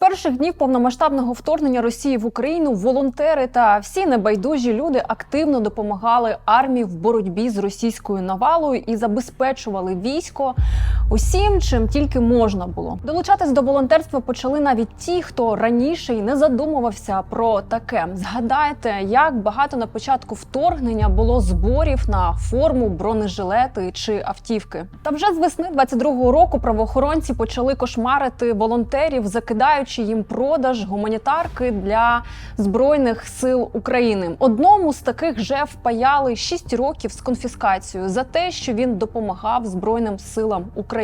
перших днів повномасштабного вторгнення Росії в Україну волонтери та всі небайдужі люди активно допомагали армії в боротьбі з російською навалою і забезпечували військо усім, чим тільки можна було. Долучатись до волонтерства почали навіть ті, хто раніше й не задумувався про таке. Згадайте, як багато на початку вторгнення було зборів на форму, бронежилети чи автівки. Та вже з весни 22-го року правоохоронці почали кошмарити волонтерів, закидаючи їм продаж гуманітарки для збройних сил України. Одному з таких вже впаяли 6 років з конфіскацією за те, що він допомагав збройним силам України.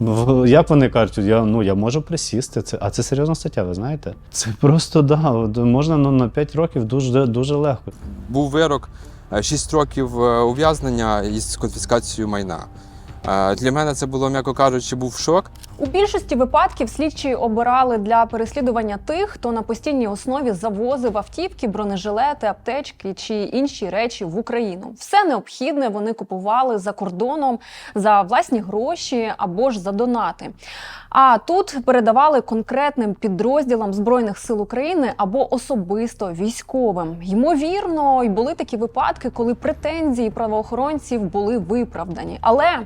Ну, Як вони кажуть, я, ну, я можу присісти. Це, а це серйозна стаття, ви знаєте? Це просто да, можна ну, на 5 років дуже, дуже легко. Був вирок 6 років е, ув'язнення із конфіскацією майна. Е, Для мене це було, м'яко кажучи, був шок. У більшості випадків слідчі обирали для переслідування тих, хто на постійній основі завозив автівки, бронежилети, аптечки чи інші речі в Україну. Все необхідне вони купували за кордоном за власні гроші або ж за донати. А тут передавали конкретним підрозділам збройних сил України або особисто військовим. Ймовірно, й були такі випадки, коли претензії правоохоронців були виправдані. Але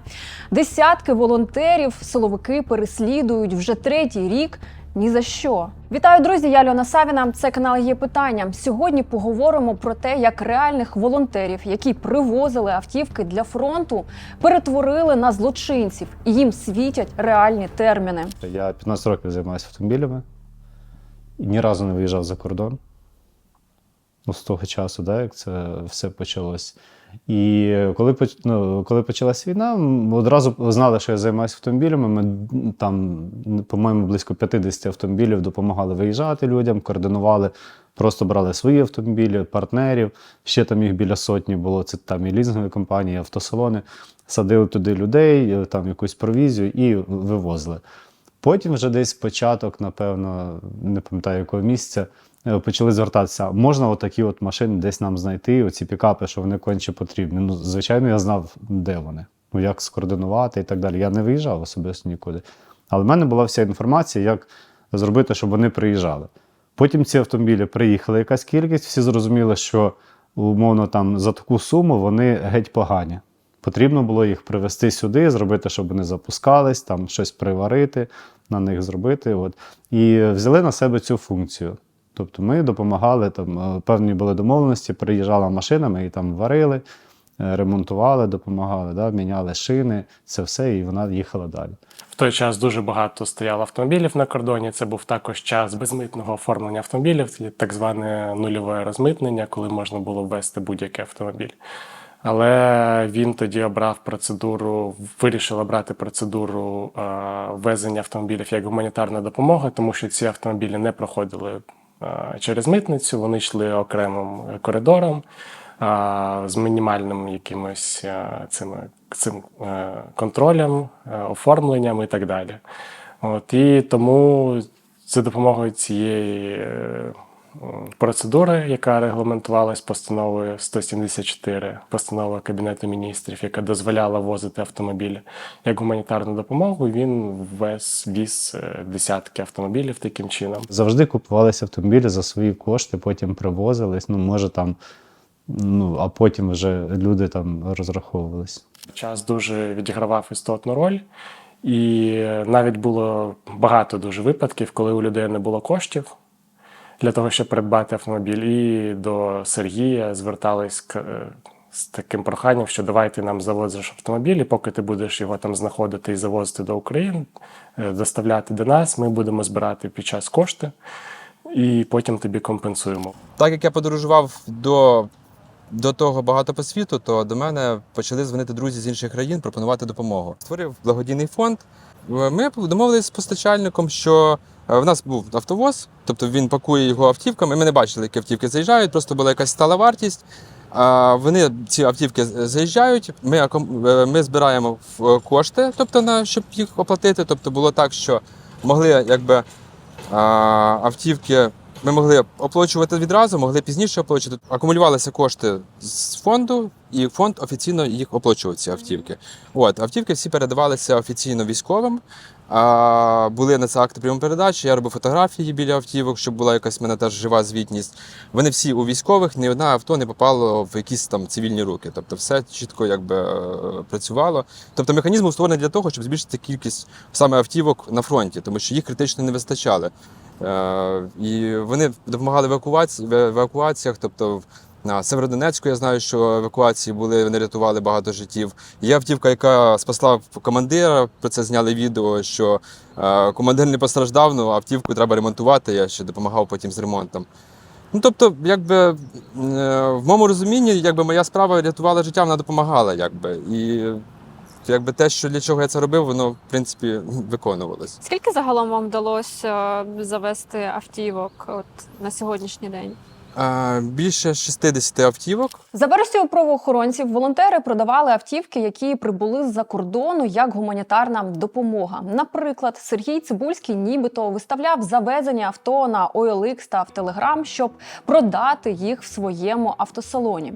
десятки волонтерів силовики переслідують вже третій рік. Ні за що. Вітаю, друзі! Я Льона Савіна. Це канал є питання. Сьогодні поговоримо про те, як реальних волонтерів, які привозили автівки для фронту, перетворили на злочинців, і їм світять реальні терміни. Я 15 років займаюся автомобілями і ні разу не виїжджав за кордон. Ну, з того часу, да, як це все почалось. І коли, ну, коли почалась війна, ми одразу знали, що я займаюся автомобілями. Ми там, по-моєму, близько 50 автомобілів допомагали виїжджати людям, координували, просто брали свої автомобілі, партнерів. Ще там їх біля сотні було. Це там і лізингові компанії, і автосалони. Садили туди людей, там якусь провізію і вивозили. Потім вже десь початок, напевно, не пам'ятаю якого місця, е, почали звертатися. Можна отакі от машини десь нам знайти, оці пікапи, що вони конче потрібні. Ну, звичайно, я знав, де вони, ну як скоординувати і так далі. Я не виїжджав особисто нікуди. Але в мене була вся інформація, як зробити, щоб вони приїжджали. Потім ці автомобілі приїхали якась кількість, всі зрозуміли, що умовно там за таку суму вони геть погані. Потрібно було їх привезти сюди, зробити, щоб вони запускались, там щось приварити, на них зробити. От. І взяли на себе цю функцію. Тобто ми допомагали, там, е, певні були домовленості, приїжджала машина, ми її там варили, е, ремонтували, допомагали, да, міняли шини, це все, і вона їхала далі. В той час дуже багато стояло автомобілів на кордоні. Це був також час безмитного оформлення автомобілів, так зване нульове розмитнення, коли можна було ввести будь-який автомобіль. Але він тоді обрав процедуру, вирішив обрати процедуру е, ввезення автомобілів як гуманітарна допомога, тому що ці автомобілі не проходили через митницю, вони йшли окремим коридором з мінімальним якимось цим, цим е, контролем, е, оформленням і так далі. От, і тому за допомогою цієї е, процедури, яка регламентувалась постановою 174, постанова Кабінету міністрів, яка дозволяла возити автомобілі як гуманітарну допомогу, він ввез віз е, десятки автомобілів таким чином. Завжди купувалися автомобілі за свої кошти, потім привозились. Ну, може там, ну, а потім вже люди там розраховувались. час дуже відігравав істотну роль. І навіть було багато дуже випадків, коли у людей не було коштів для того, щоб придбати автомобіль. І до Сергія звертались е, з таким проханням, що давай ти нам завозиш автомобіль, і поки ти будеш його там знаходити і завозити до України, е, доставляти до нас, ми будемо збирати під час кошти і потім тобі компенсуємо. Так як я подорожував до, до того багато по світу, то до мене почали дзвонити друзі з інших країн, пропонувати допомогу. Створив благодійний фонд. Е, Ми домовилися з постачальником, що в нас був автовоз, тобто він пакує його автівками. Ми не бачили, які автівки заїжджають, просто була якась стала вартість. Вони ці автівки заїжджають. Ми е, ми збираємо в- кошти, тобто на щоб їх оплатити. Тобто було так, що могли якби автівки ми могли оплачувати відразу, могли пізніше оплачувати. Акумулювалися кошти з фонду, і фонд офіційно їх оплачував ці автівки. От автівки всі передавалися офіційно військовим. А, були на це акти прийому передачі, я робив фотографії біля автівок, щоб була якась в мене теж жива звітність. Вони всі у військових, ні одне авто не попало в якісь там цивільні руки. Тобто все чітко якби е, працювало. Тобто механізм створений для того, щоб збільшити кількість саме автівок на фронті, тому що їх критично не вистачали. Е, і вони допомагали в евакуаціях. Тобто на Северодонецьку я знаю, що евакуації були, вони рятували багато життів. Є автівка, яка спасла командира. Про це зняли відео, що е, командир не постраждав, ну автівку треба ремонтувати. Я ще допомагав потім з ремонтом. Ну, тобто, якби е, в моєму розумінні, якби моя справа рятувала життя, вона допомагала, якби. І якби те, що для чого я це робив, воно в принципі виконувалось. Скільки загалом вам вдалося е, завести автівок от на сьогоднішній день? Більше 60 автівок. За версією правоохоронців, волонтери продавали автівки, які прибули з-за кордону як гуманітарна допомога. Наприклад, Сергій Цибульський нібито виставляв завезення авто на OLX та в Telegram, щоб продати їх в своєму автосалоні.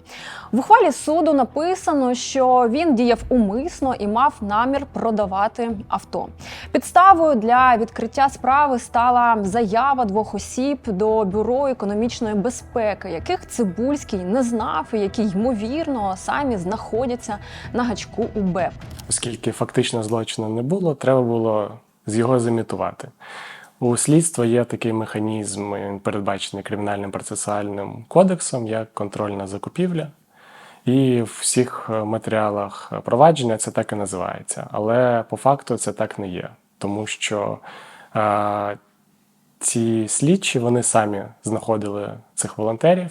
В ухвалі суду написано, що він діяв умисно і мав намір продавати авто. Підставою для відкриття справи стала заява двох осіб до бюро економічної безпеки, яких Цибульський не знав, і які ймовірно самі знаходяться на гачку у БЕП. Оскільки фактично злочину не було, треба було з його замітувати. У слідства є такий механізм, передбачений кримінальним процесуальним кодексом, як контрольна закупівля. І в всіх е, матеріалах провадження це так і називається. Але по факту це так не є, тому що е, ці слідчі вони самі знаходили цих волонтерів.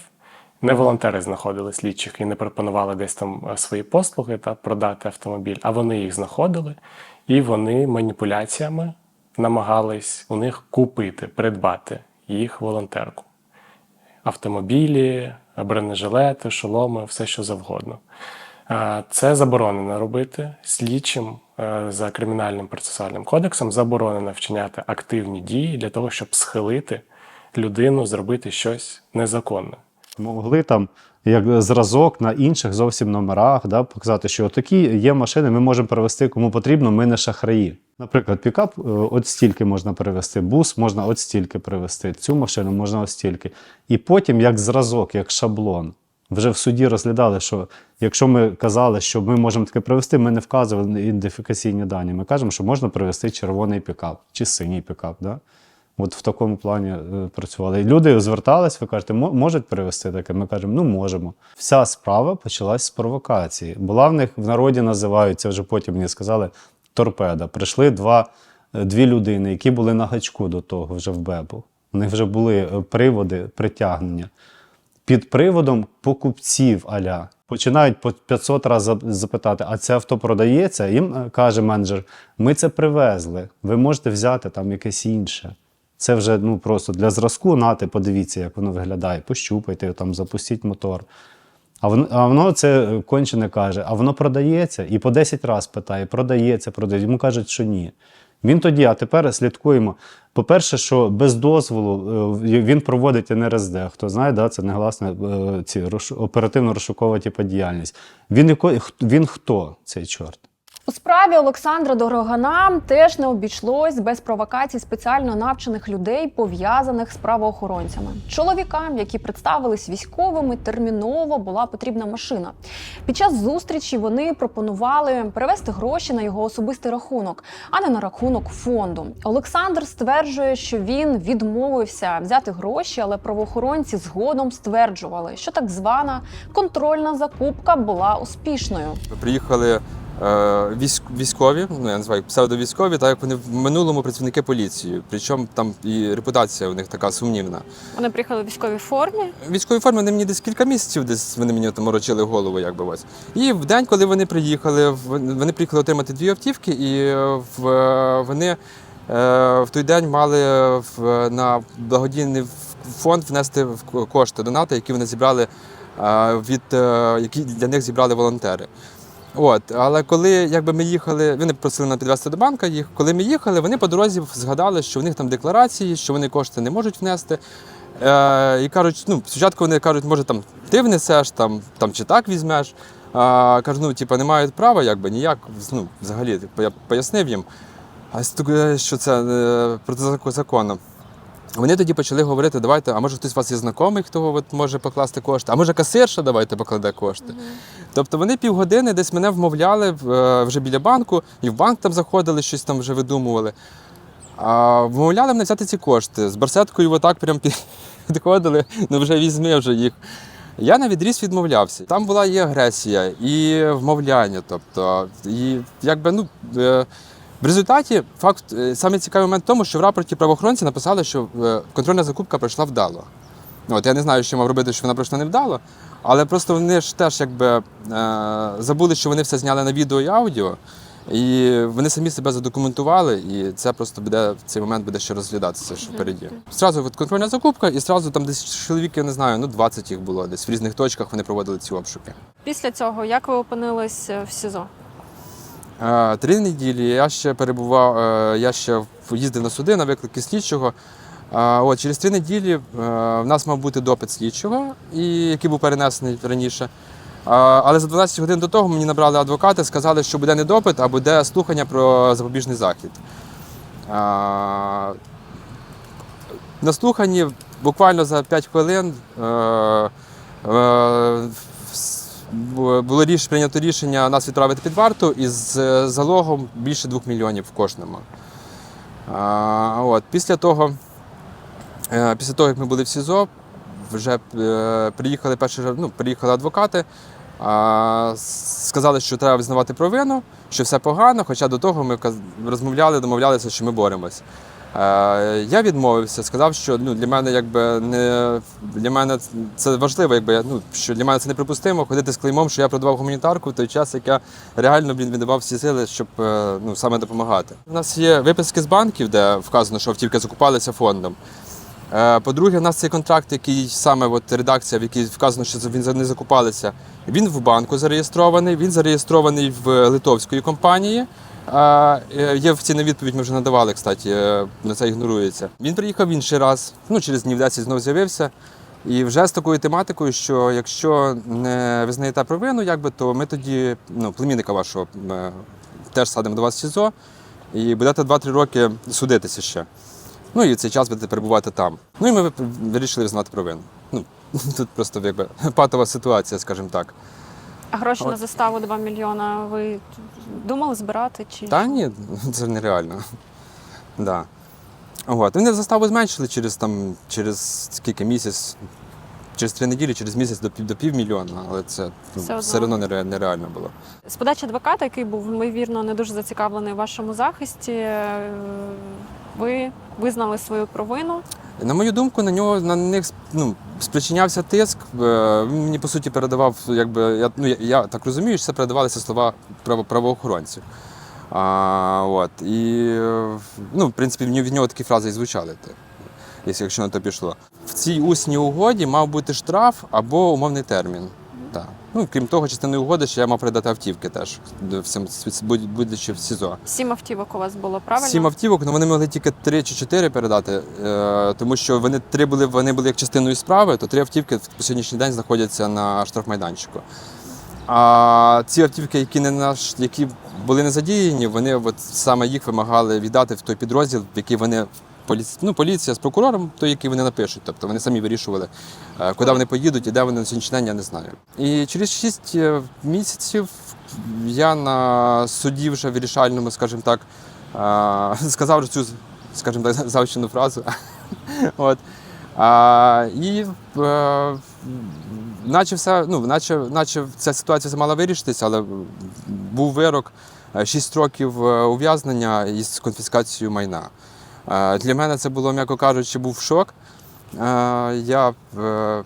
Не волонтери знаходили слідчих і не пропонували десь там е, свої послуги та продати автомобіль, а вони їх знаходили, і вони маніпуляціями намагались у них купити, придбати їх волонтерку. Автомобілі, бронежилети, шоломи, все що завгодно. Е, Це заборонено робити слідчим за кримінальним процесуальним кодексом. Заборонено вчиняти активні дії для того, щоб схилити людину зробити щось незаконне. Могли там як зразок на інших зовсім номерах да, показати, що такі є машини, ми можемо перевести кому потрібно, ми не шахраї. Наприклад, пікап е, от стільки можна перевести, бус можна от стільки перевести, цю машину можна от стільки. І потім, як зразок, як шаблон, вже в суді розглядали, що якщо ми казали, що ми можемо таке привезти, ми не вказували ідентифікаційні дані. Ми кажемо, що можна привезти червоний пікап чи синій пікап. Да? От в такому плані е, працювали. І люди звертались, ви кажете, можуть привезти таке? Ми кажемо, ну можемо. Вся справа почалась з провокації. Була в них в народі називають, це вже потім мені сказали, торпеда. Прийшли два, е, дві людини, які були на гачку до того вже в Бебу. У них вже були е, приводи притягнення. Під приводом покупців аля. Починають по 500 разів запитати, а це авто продається? Їм е, каже менеджер: ми це привезли, ви можете взяти там якесь інше. Це вже ну, просто для зразку, нати, подивіться, як воно виглядає, пощупайте, там, запустіть мотор. А воно, а воно це е, кончене каже, а воно продається і по 10 разів питає, продається, продається. Йому кажуть, що ні. Він тоді, а тепер слідкуємо. По-перше, що без дозволу е, він проводить НРСД. Хто знає, да, це негласна е, оперативно-розшукова діяльність. Він, він хто цей чорт? У справі Олександра Дорогана теж не обійшлось без провокацій спеціально навчених людей, пов'язаних з правоохоронцями. Чоловікам, які представились військовими, терміново була потрібна машина. Під час зустрічі вони пропонували перевести гроші на його особистий рахунок, а не на рахунок фонду. Олександр стверджує, що він відмовився взяти гроші, але правоохоронці згодом стверджували, що так звана контрольна закупка була успішною. Приїхали військові, ну я називаю псевдовійськові, так як вони в минулому працівники поліції. Причому там і репутація у них така сумнівна. Вони приїхали в військовій формі. Військові форми вони мені десь кілька місяців, десь вони мені там морочили голову, якби ось. І в день, коли вони приїхали, вони приїхали отримати дві автівки, і е, в, е, вони е, в той день мали в, на благодійний фонд внести кошти донати, які вони зібрали е, від е, які для них зібрали волонтери. От, але коли якби ми їхали, вони просили нас підвезти до банка їх. Коли ми їхали, вони по дорозі згадали, що в них там декларації, що вони кошти не можуть внести. Е, і кажуть, ну, спочатку вони кажуть, може там ти внесеш, там, там чи так візьмеш. А, кажу, ну, типу, не мають права, якби ніяк, ну, взагалі, типу, я пояснив їм. А що це е, проти закону. Вони тоді почали говорити, давайте, а може хтось з вас є знайомий, хто от може покласти кошти, а може касирша давайте покладе кошти. Тобто вони півгодини десь мене вмовляли е, вже біля банку, і в банк там заходили, щось там вже видумували. А вмовляли мене взяти ці кошти. З барсеткою отак прям підходили, ну вже візьми вже їх. Я на відріз відмовлявся. Там була і агресія, і вмовляння. Тобто, і якби, ну, е, в результаті факт, е, саме цікавий момент в тому, що в рапорті правоохоронці написали, що е, контрольна закупка пройшла вдало. Ну, От, я не знаю, що мав робити, що вона пройшла невдало, але просто вони ж теж якби е, забули, що вони все зняли на відео і аудіо, і вони самі себе задокументували, і це просто буде в цей момент буде ще розглядатися, що впереді. Зразу от контрольна закупка, і зразу там десь чоловік, я не знаю, ну 20 їх було, десь в різних точках вони проводили ці обшуки. Після цього як ви опинились в СІЗО? Три неділі я ще перебував, е, я ще їздив на суди на виклики слідчого. От, через три неділі е, в нас мав бути допит слідчого, який був перенесений раніше. Але за 12 годин до того мені набрали адвокати, сказали, що буде не допит, а буде слухання про запобіжний захід. На слуханні буквально за 5 хвилин е, було ріш, прийнято рішення нас відправити під варту із е, залогом більше 2 мільйонів в кожному. А, от, після того, е, після того, як ми були в СІЗО, вже е, приїхали перші ну, приїхали адвокати, а, сказали, що треба визнавати провину, що все погано, хоча до того ми розмовляли, домовлялися, що ми боремось. Е, Я відмовився, сказав, що ну, для мене якби не для мене це важливо, якби ну що для мене це неприпустимо ходити з клеймом, що я продавав гуманітарку в той час, як я реально віддавав всі сили, щоб е, ну саме допомагати. У нас є виписки з банків, де вказано, що автівки закупалися фондом. Е, По-друге, в нас є контракт, який саме от редакція, в якій вказано, що він не закупалися. Він в банку зареєстрований, він зареєстрований в литовської компанії. А, е, є офіційна відповідь, ми вже надавали, кстати, е, на це ігнорується. Він приїхав інший раз, ну через днів 10 знову з'явився. І вже з такою тематикою, що якщо не визнаєте провину, якби, то ми тоді, ну, племінника вашого е, теж садимо до вас в СІЗО і будете 2-3 роки судитися ще. Ну і в цей час будете перебувати там. Ну і ми вирішили визнати провину. Ну, тут просто якби патова ситуація, скажімо так. А гроші От. на заставу 2 мільйона ви думали збирати чи Та ні, це нереально. Да. От. Вони заставу зменшили через там, через скільки місяць, через три неділі, через місяць до, пів- до півмільйона, але це ну, Все все, одно. нереально було. з подачі адвоката, який був ймовірно не дуже зацікавлений у вашому захисті, е, ви визнали свою провину. На мою думку, на нього на них ну, спричинявся тиск. Він мені по суті передавав, якби я, ну, я, так розумію, що це передавалися слова право, правоохоронців. А, от, і ну, в принципі, від нього такі фрази і звучали, якщо на то пішло. В цій усній угоді мав бути штраф або умовний термін. Ну, крім того, частиною угоди, що я мав передати автівки теж, всім, будучи в СІЗО. Сім автівок у вас було правильно? Сім автівок, але вони могли тільки три чи чотири передати, е, тому що вони три були, вони були як частиною справи, то три автівки по сьогоднішній день знаходяться на штрафмайданчику. А ці автівки, які не наш, які були не задіяні, вони от саме їх вимагали віддати в той підрозділ, в який вони поліція, ну, поліція з прокурором, той, який вони напишуть. Тобто вони самі вирішували, е, куди вони поїдуть і де вони на не знаю. І через шість е, місяців я на суді вже вирішальному, скажімо так, е, сказав цю, скажімо так, завчену фразу. От. А, і е, наче все, ну, наче, наче ця ситуація мала вирішитися, але був вирок 6 років ув'язнення із конфіскацією майна. Для мене це було, м'яко кажучи, був шок. Я е,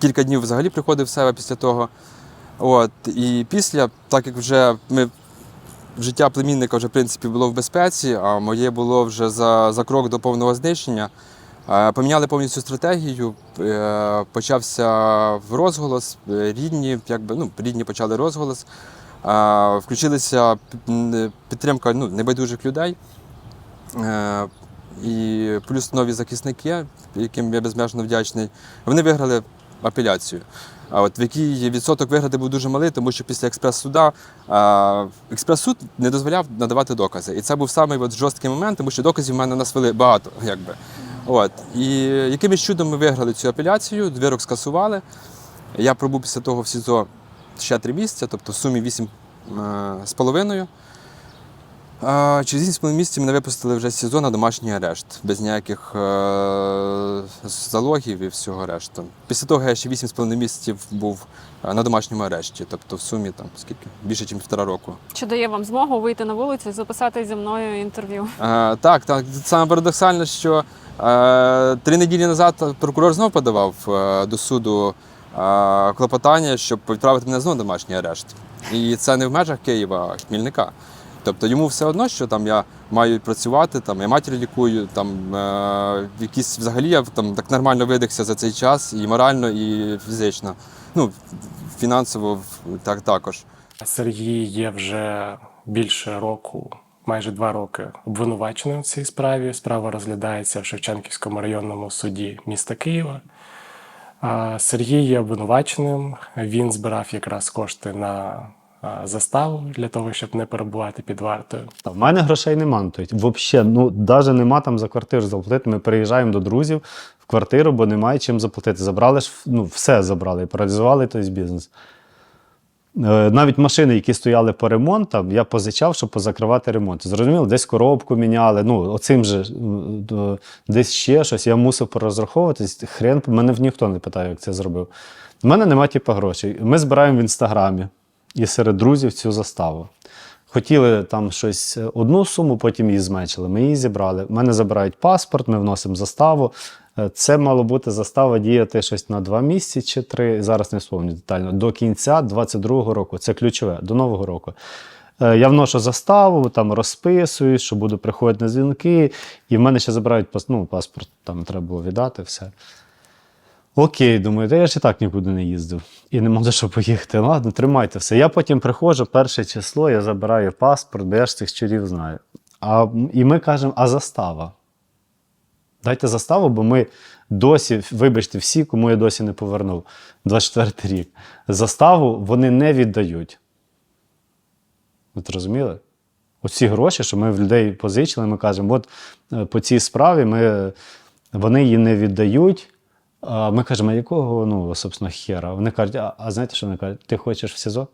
кілька днів взагалі приходив в себе після того. От, і після, так як вже ми життя племінника вже в принципі було в безпеці, а моє було вже за, за крок до повного знищення. Е, Поміняли повністю стратегію, е, почався розголос, рідні, якби, ну, рідні почали розголос, включилися підтримка ну, небайдужих людей. Е, І плюс нові захисники, яким я безмежно вдячний. Вони виграли апеляцію. А от в який відсоток виграти був дуже малий, тому що після експрес-суда експрес-суд не дозволяв надавати докази. І це був самий от жорсткий момент, тому що доказів в мене нас вели багато. Якби. От. І якимось чудом ми виграли цю апеляцію, вирок скасували. Я пробув після того в СІЗО ще три місяці, тобто в сумі вісім е, з половиною. Через 8,5 місяців мене випустили вже з СІЗО на домашній арешт, без ніяких е- залогів і всього решту. Після того я ще 8,5 місяців був е, на домашньому арешті, тобто в сумі там скільки? Більше, ніж півтора року. Чи дає вам змогу вийти на вулицю і записати зі мною інтерв'ю? Е, так, так. Саме парадоксально, що три неділі назад прокурор знов подавав до суду клопотання, щоб відправити мене знову домашній арешт. І це не в межах Києва, а Хмільника. Тобто йому все одно, що там я маю працювати, там я матір лікую, там е, якісь взагалі я там так нормально видихся за цей час і морально, і фізично. Ну, фінансово так також. Сергій є вже більше року, майже два роки обвинуваченим в цій справі. Справа розглядається в Шевченківському районному суді міста Києва. Сергій є обвинуваченим. Він збирав якраз кошти на заставу для того, щоб не перебувати під вартою. Та в мене грошей нема. Тобто, взагалі, ну навіть нема там за квартиру заплатити. Ми переїжджаємо до друзів в квартиру, бо немає чим заплатити. Забрали ж ну, все забрали, паралізували той бізнес. Е, Навіть машини, які стояли по ремонтам, я позичав, щоб позакривати ремонт. Зрозуміло, десь коробку міняли. Ну, оцим же е, десь ще щось. Я мусив порозраховуватись. Хрен мене ніхто не питає, як це зробив. У мене немає типу, грошей. Ми збираємо в інстаграмі і серед друзів цю заставу. Хотіли там щось е, одну суму, потім її зменшили. Ми її зібрали. Мене забирають паспорт, ми вносимо заставу. Е, Це мало бути застава діяти щось на два місяці чи три. Зараз не вспомню детально. До кінця 22-го року. Це ключове, до Нового року. Е, Я вношу заставу, там розписую, що буду приходити на дзвінки, і в мене ще забирають ну, паспорт, там треба було віддати все. Окей, думаю, та я і так нікуди не їздив. І не можу що поїхати. Ладно, тримайте все. Я потім приходжу, перше число, я забираю паспорт, бо я ж цих чорів знаю. А, і ми кажемо, а застава? Дайте заставу, бо ми досі, вибачте, всі, кому я досі не повернув, 24 рік. Заставу вони не віддають. Ви розуміли? Оці гроші, що ми в людей позичили, ми кажемо, от е, по цій справі ми, вони її не віддають. А ми кажемо, а якого, ну, собственно, хера? Вони кажуть, а, а знаєте, що вони кажуть? Ти хочеш в СІЗО?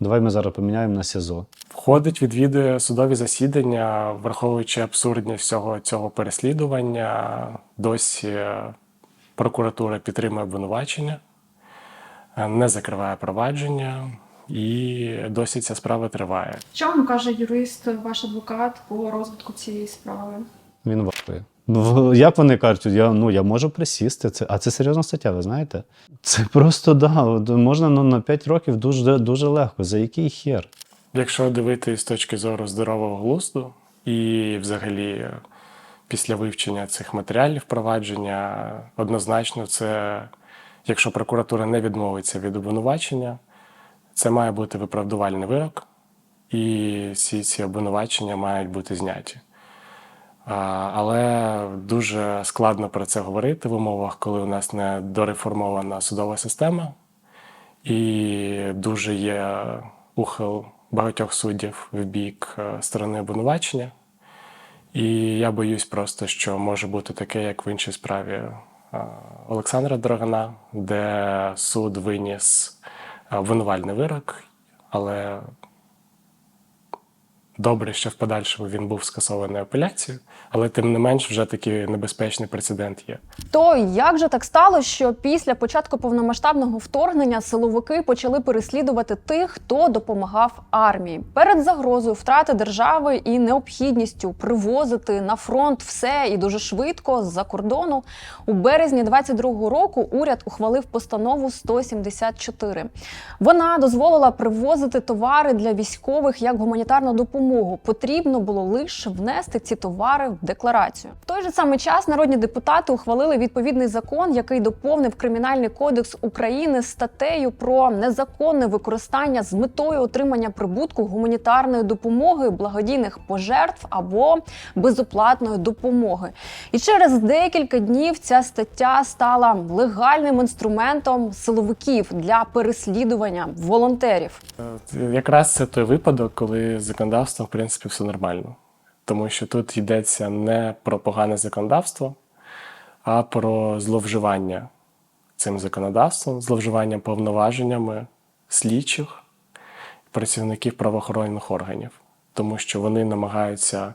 Давай ми зараз поміняємо на СІЗО. Входить, відвідує судові засідання, враховуючи абсурдність всього цього переслідування, досі прокуратура підтримує обвинувачення, не закриває провадження, і досі ця справа триває. Що вам каже юрист, ваш адвокат по розвитку цієї справи? Він вахує. Ну, як вони кажуть, я, ну, я можу присісти. Це, а це серйозна стаття, ви знаєте? Це просто да, можна ну, на 5 років дуже, дуже легко. За який хер? Якщо дивитись з точки зору здорового глузду, і взагалі після вивчення цих матеріалів провадження, однозначно, це якщо прокуратура не відмовиться від обвинувачення, це має бути виправдувальний вирок, і всі ці обвинувачення мають бути зняті. Але дуже складно про це говорити в умовах, коли у нас не дореформована судова система, і дуже є ухил багатьох суддів в бік е, сторони обвинувачення. І я боюсь просто, що може бути таке, як в іншій справі е, Олександра Драгана, де суд виніс е, обвинувальний вирок, але добре, що в подальшому він був скасований апеляцією, але тим не менш вже такий небезпечний прецедент є. То як же так стало, що після початку повномасштабного вторгнення силовики почали переслідувати тих, хто допомагав армії перед загрозою втрати держави і необхідністю привозити на фронт все і дуже швидко з-за кордону у березні 22-го року уряд ухвалив постанову 174. Вона дозволила привозити товари для військових як гуманітарну допомогу допомогу. Потрібно було лише внести ці товари в декларацію. В той же самий час народні депутати ухвалили відповідний закон, який доповнив кримінальний кодекс України статтею про незаконне використання з метою отримання прибутку гуманітарної допомоги, благодійних пожертв або безоплатної допомоги. І через декілька днів ця стаття стала легальним інструментом силовиків для переслідування волонтерів. Якраз це той випадок, коли з законодавством, в принципі, все нормально. Тому що тут йдеться не про погане законодавство, а про зловживання цим законодавством, зловживання повноваженнями слідчих працівників правоохоронних органів, тому що вони намагаються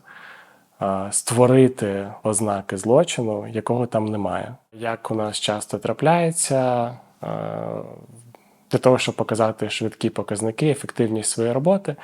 створити ознаки злочину, якого там немає. Як у нас часто трапляється, для того, щоб показати швидкі показники, ефективність своєї роботи,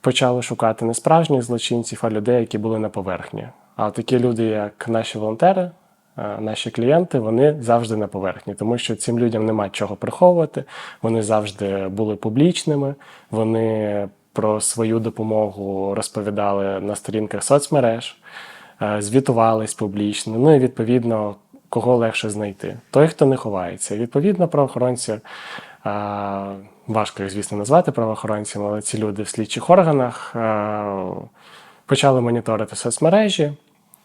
почали шукати не справжніх злочинців, а людей, які були на поверхні. А такі люди, як наші волонтери, е, наші клієнти, вони завжди на поверхні, тому що цим людям нема чого приховувати. Вони завжди були публічними. Вони про свою допомогу розповідали на сторінках соцмереж, е, звітувались публічно. Ну і відповідно, кого легше знайти? Той, хто не ховається. Відповідно, правоохоронці. Важко їх, звісно, назвати правоохоронцями, але ці люди в слідчих органах е, почали моніторити соцмережі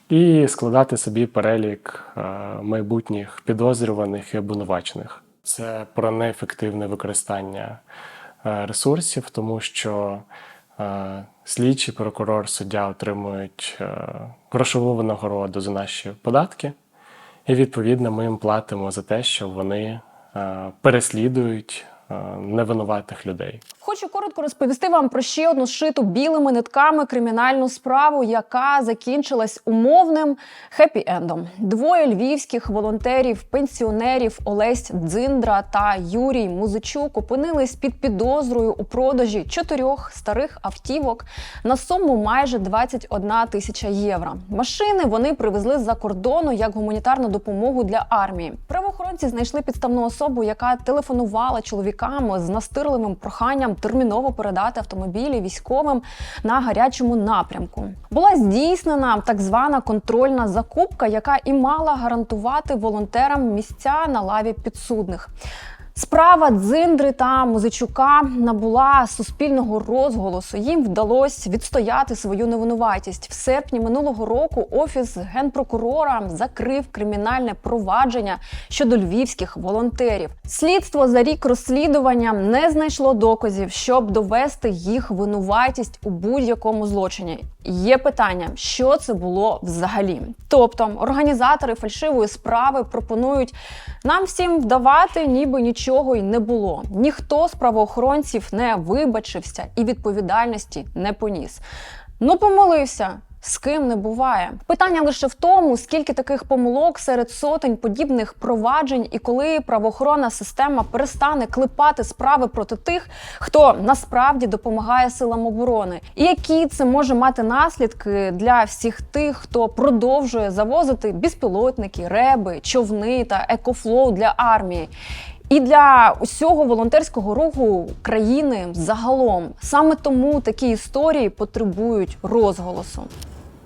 і складати собі перелік е, майбутніх підозрюваних і обвинувачених. Це про неефективне використання е, ресурсів, тому що слідчий, прокурор, суддя отримують грошову винагороду за наші податки, і відповідно ми їм платимо за те, що вони переслідують невинуватих людей. Хочу коротко розповісти вам про ще одну шиту білими нитками кримінальну справу, яка закінчилась умовним хеппі-ендом. Двоє львівських волонтерів, пенсіонерів Олесь Дзиндра та Юрій Музичук опинились під підозрою у продажі чотирьох старих автівок на суму майже 21 тисяча євро. Машини вони привезли з-за кордону як гуманітарну допомогу для армії. Правоохоронці знайшли підставну особу, яка телефонувала чоловікам з настирливим проханням терміново передати автомобілі військовим на гарячому напрямку. Була здійснена так звана контрольна закупка, яка і мала гарантувати волонтерам місця на лаві підсудних. Справа Дзиндри та Музичука набула суспільного розголосу. Їм вдалося відстояти свою невинуватість. В серпні минулого року офіс генпрокурора закрив кримінальне провадження щодо львівських волонтерів. Слідство за рік розслідування не знайшло доказів, щоб довести їх винуватість у будь-якому злочині. Є питання, що це було взагалі. Тобто, організатори фальшивої справи пропонують нам всім вдавати, ніби нічого й не було. Ніхто з правоохоронців не вибачився і відповідальності не поніс. Ну, помолився. З ким не буває. Питання лише в тому, скільки таких помилок серед сотень подібних проваджень, і коли правоохоронна система перестане клепати справи проти тих, хто насправді допомагає силам оборони, і які це може мати наслідки для всіх тих, хто продовжує завозити безпілотники, реби, човни та екофлоу для армії. І для усього волонтерського руху країни загалом саме тому такі історії потребують розголосу.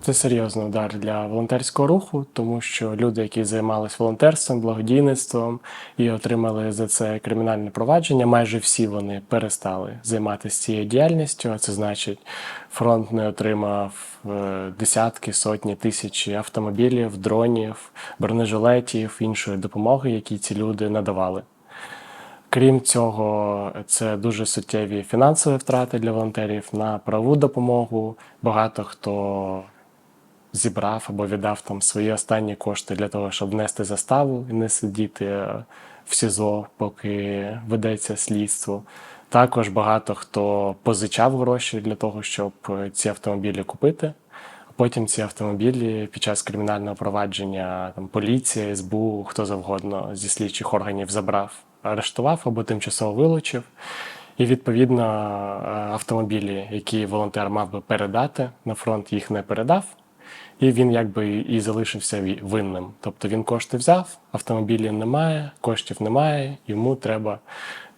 Це серйозний удар для волонтерського руху, тому що люди, які займалися волонтерством, благодійництвом і отримали за це кримінальне провадження, майже всі вони перестали займатися цією діяльністю. А це значить, фронт не отримав е, десятки, сотні тисяч автомобілів, дронів, бронежилетів, іншої допомоги, які ці люди надавали. Крім цього, це дуже суттєві фінансові втрати для волонтерів на правову допомогу. Багато хто зібрав або віддав там свої останні кошти для того, щоб внести заставу і не сидіти е, в СІЗО, поки ведеться слідство. Також багато хто позичав гроші для того, щоб е, ці автомобілі купити. Потім ці автомобілі під час кримінального провадження там поліція, СБУ, хто завгодно зі слідчих органів забрав, арештував або тимчасово вилучив. І відповідно е, автомобілі, які волонтер мав би передати на фронт, їх не передав. І він якби і залишився винним. Тобто він кошти взяв, автомобілів немає, коштів немає, йому треба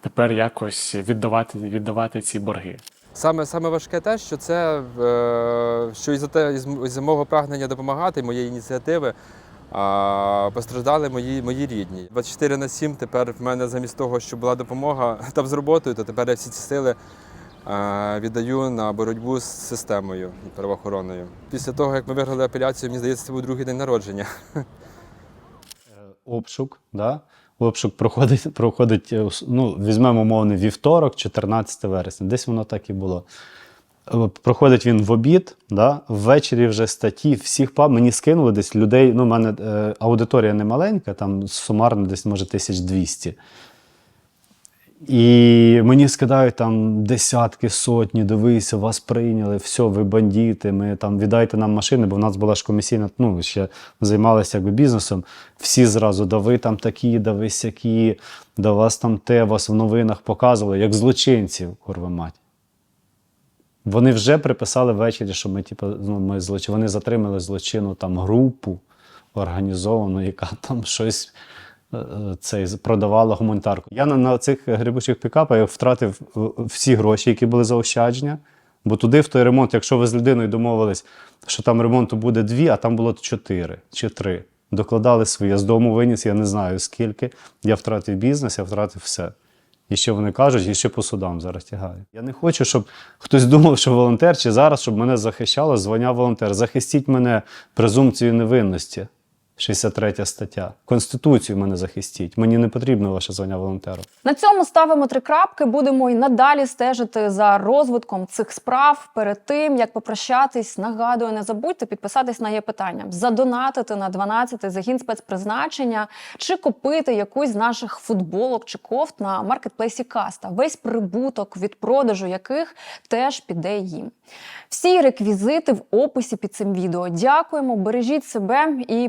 тепер якось віддавати, віддавати ці борги. Саме, саме важке те, що це е, що із-за те, із, із мого прагнення допомагати, моєї ініціативи, постраждали мої, мої рідні. 24 на 7 тепер в мене замість того, щоб була допомога там з роботою, то тепер я всі ці сили е, віддаю на боротьбу з системою правоохоронною. Після того, як ми виграли апеляцію, мені здається, це був другий день народження. обшук. Да? Обшук проходить, проходить е, ну, візьмемо умовний вівторок, 14 вересня. Десь воно так і було. Проходить він в обід, да? ввечері вже статті всіх паб мені скинули десь людей. Ну, у мене е, аудиторія не маленька, там сумарно десь може 1200. І мені скидають там десятки, сотні, дивися, вас прийняли, все, ви бандити, ми там віддайте нам машини, бо в нас була ж комісійна, ну, ще займалися якби бізнесом. Всі зразу, да ви там такі, да ви сякі, да вас там те, вас в новинах показували, як злочинців, курва мать. Вони вже приписали ввечері, що ми, типу, ну, ми злоч... вони затримали злочинну там групу організовану, яка там щось е, е, цей, продавала гуманітарку. Я на, на цих грибучих пікапах втратив е, всі гроші, які були заощадження. Бо туди, в той ремонт, якщо ви з людиною домовились, що там ремонту буде дві, а там було чотири чи три. Докладали свої. З дому виніс, я не знаю скільки. Я втратив бізнес, я втратив все. І що вони кажуть, і ще по судам зараз тягають. Я не хочу, щоб хтось думав, що волонтер, чи зараз, щоб мене захищало звання волонтер. Захистіть мене презумпцією невинності. 63 стаття. Конституцію мене захистіть. Мені не потрібно ваше звання волонтера. На цьому ставимо три крапки. Будемо й надалі стежити за розвитком цих справ. Перед тим як попрощатись, нагадую, не забудьте підписатись на є питання, задонатити на 12-й загін спецпризначення чи купити якусь з наших футболок чи кофт на маркетплейсі Каста. Весь прибуток від продажу яких теж піде їм. Всі реквізити в описі під цим відео. Дякуємо, бережіть себе і